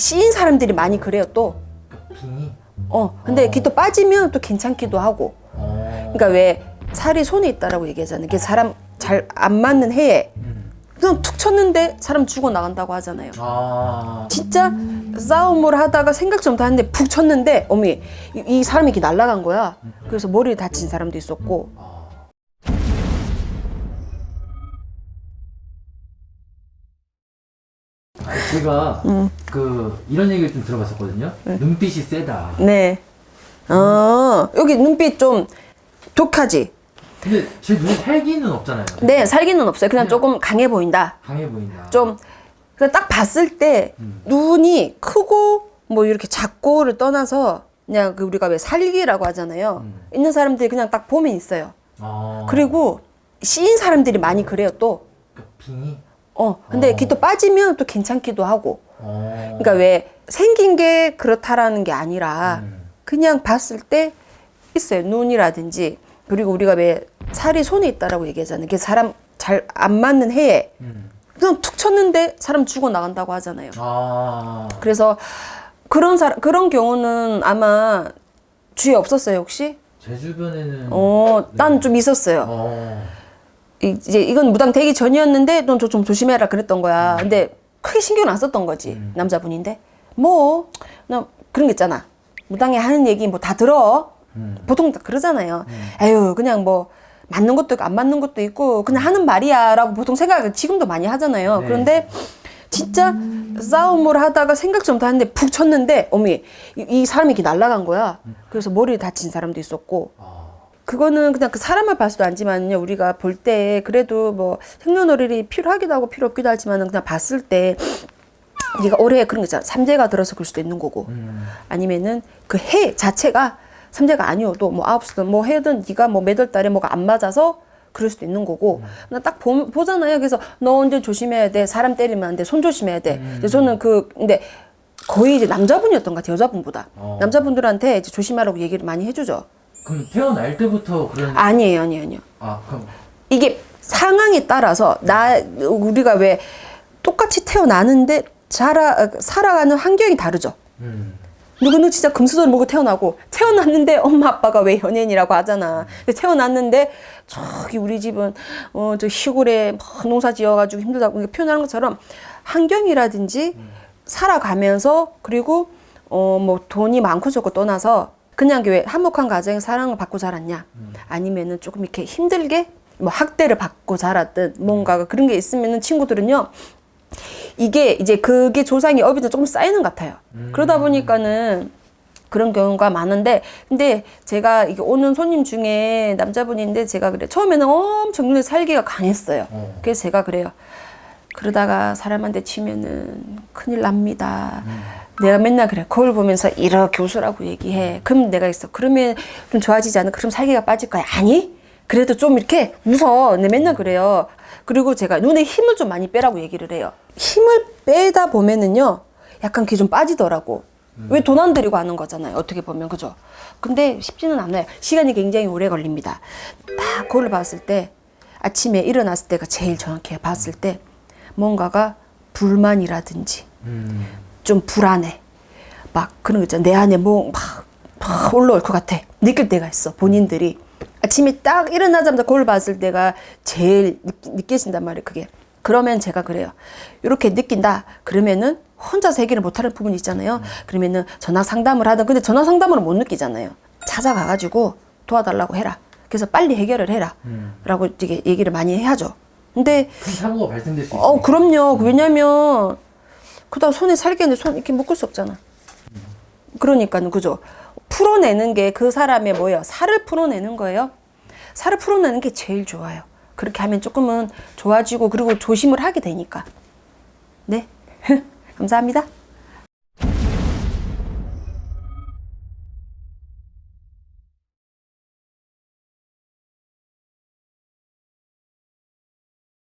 C인 사람들이 많이 그래요 또. 빙이. 어, 근데 어. 이게 또 빠지면 또 괜찮기도 하고. 어. 그러니까 왜 살이 손에 있다라고 얘기하잖아요. 이게 사람 잘 안 맞는 해에 음. 그냥 툭 쳤는데 사람 죽어 나간다고 하잖아요. 아. 진짜 싸움을 하다가 생각지 못하는데 푹 쳤는데 어미 이, 이 사람이 이렇게 날아간 거야. 그래서 머리를 다친 사람도 있었고. 아. 제가 음. 그 이런 얘기를 좀 들어봤었거든요. 눈빛이 세다. 네. 어 여기 눈빛 좀 독하지. 근데 제 눈에 살기는 없잖아요. 네 살기는 없어요. 그냥 조금 강해 보인다. 강해 보인다. 좀 그냥 딱 봤을 때 음. 눈이 크고 뭐 이렇게 작고를 떠나서 그냥 그 우리가 왜 살기라고 하잖아요. 음. 있는 사람들이 그냥 딱 보면 있어요. 아. 그리고 C인 사람들이 많이 그래요 또. 그 빙이. 어 근데 어. 이게 또 빠지면 또 괜찮기도 하고. 어. 그러니까 왜 생긴 게 그렇다라는 게 아니라 음. 그냥 봤을 때 있어요 눈이라든지 그리고 우리가 왜 살이 손에 있다라고 얘기하잖아요. 이게 사람 잘 안 맞는 해에 음. 그냥 툭 쳤는데 사람 죽어 나간다고 하잖아요. 아. 그래서 그런 사람 그런 경우는 아마 주위에 없었어요 혹시? 제 주변에는 어, 난 좀 있었어요. 어. 이- 이제 이건 무당 되기 전이었는데 넌 좀 조심해라 그랬던 거야. 근데 크게 신경 안 썼던 거지 음. 남자분인데 뭐나 그런 게 있잖아. 무당에 하는 얘기 뭐 다 들어. 음. 보통 다 그러잖아요. 에휴 그냥 뭐 맞는 것도 있고 안 맞는 것도 있고 그냥 하는 말이야라고 보통 생각을 지금도 많이 하잖아요. 네. 그런데 진짜 싸움을 하다가 생각지 못하는데 푹 쳤는데 어미 이, 이 사람이 이렇게 날아간 거야. 그래서 머리를 다친 사람도 있었고 아. 그거는 그냥 그 사람을 봐서도 알지만요. 우리가 볼 때 그래도 뭐 생년월일이 필요하기도 하고 필요 없기도 하지만은 그냥 봤을 때 얘가 올해 그런 거 있잖아. 삼재가 들어서 그럴 수도 있는 거고. 음. 아니면은 그 해 자체가 삼재가 아니어도 뭐 아홉 수든 뭐 해든 네가 뭐 매달 달에 뭐가 안 맞아서 그럴 수도 있는 거고. 그냥 딱 보, 보잖아요. 그래서 너 언제 조심해야 돼? 사람 때리면 안 돼? 손 조심해야 돼? 근데 저는 그 근데 거의 이제 남자분이었던 것 같아요. 여자분보다. 어. 남자분들한테 이제 조심하라고 얘기를 많이 해주죠 그럼 태어날 때부터 그런 아니에요 아니에요 아니에요 아, 그럼 이게 상황에 따라서 나 우리가 왜 똑같이 태어나는데 자라 살아가는 환경이 다르죠. 음. 누구는 진짜 금수저를 먹고 태어나고 태어났는데 엄마 아빠가 왜 연예인이라고 하잖아. 근데 태어났는데 저기 우리 집은 어 저 시골에 막 농사 지어가지고 힘들다고 표현하는 것처럼 환경이라든지 살아가면서 그리고 어 뭐 돈이 많고 적고 떠나서 그냥 왜 한목한 가정에 사랑을 받고 자랐냐 아니면은 조금 이렇게 힘들게 뭐 학대를 받고 자랐든 뭔가가 그런 게 있으면은 친구들은요 이게 이제 그게 조상이 어비도 조금 쌓이는 것 같아요. 그러다 보니까는 그런 경우가 많은데 근데 제가 이게 오는 손님 중에 남자분인데 제가 그래 처음에는 엄청 눈에 살기가 강했어요. 어. 그래서 제가 그래요. 그러다가 사람한테 치면은 큰일 납니다. 내가 맨날 그래 거울 보면서 이렇게 웃으라고 얘기해. 그럼 내가 있어. 그러면 좀 좋아지지 않아? 그럼 살기가 빠질 거야. 아니? 그래도 좀 이렇게 웃어. 내 맨날 그래요. 그리고 제가 눈에 힘을 좀 많이 빼라고 얘기를 해요. 힘을 빼다 보면은요, 약간 그게 좀 빠지더라고. 왜돈 안 들이고 하는 거잖아요. 어떻게 보면 그죠? 근데 쉽지는 않아요. 시간이 굉장히 오래 걸립니다. 딱 거울을 봤을 때 아침에 일어났을 때가 제일 정확해요. 봤을 때 뭔가가 불만이라든지 음. 좀 불안해. 막 그런 거 있잖아. 내 안에 뭐 막, 막 올라올 것 같아. 느낄 때가 있어. 본인들이. 아침에 딱 일어나자마자 거울 봤을 때가 제일 느, 느껴진단 말이에요. 그게. 그러면 제가 그래요. 이렇게 느낀다. 그러면은 혼자서 해결을 못하는 부분이 있잖아요. 그러면은 전화 상담을 하든 근데 전화 상담으로 못 느끼잖아요. 찾아가가지고 도와달라고 해라. 그래서 빨리 해결을 해라. 음. 라고 되게 얘기를 많이 해야죠. 근데 큰 사고가 발생될 수 있어요. 어, 그럼요. 왜냐면, 그다음 손에 살겠는데 손 이렇게 묶을 수 없잖아. 그러니까는, 그죠? 풀어내는 게 그 사람의 뭐예요? 살을 풀어내는 거예요. 살을 풀어내는 게 제일 좋아요. 그렇게 하면 조금은 좋아지고, 그리고 조심을 하게 되니까. 네. 감사합니다.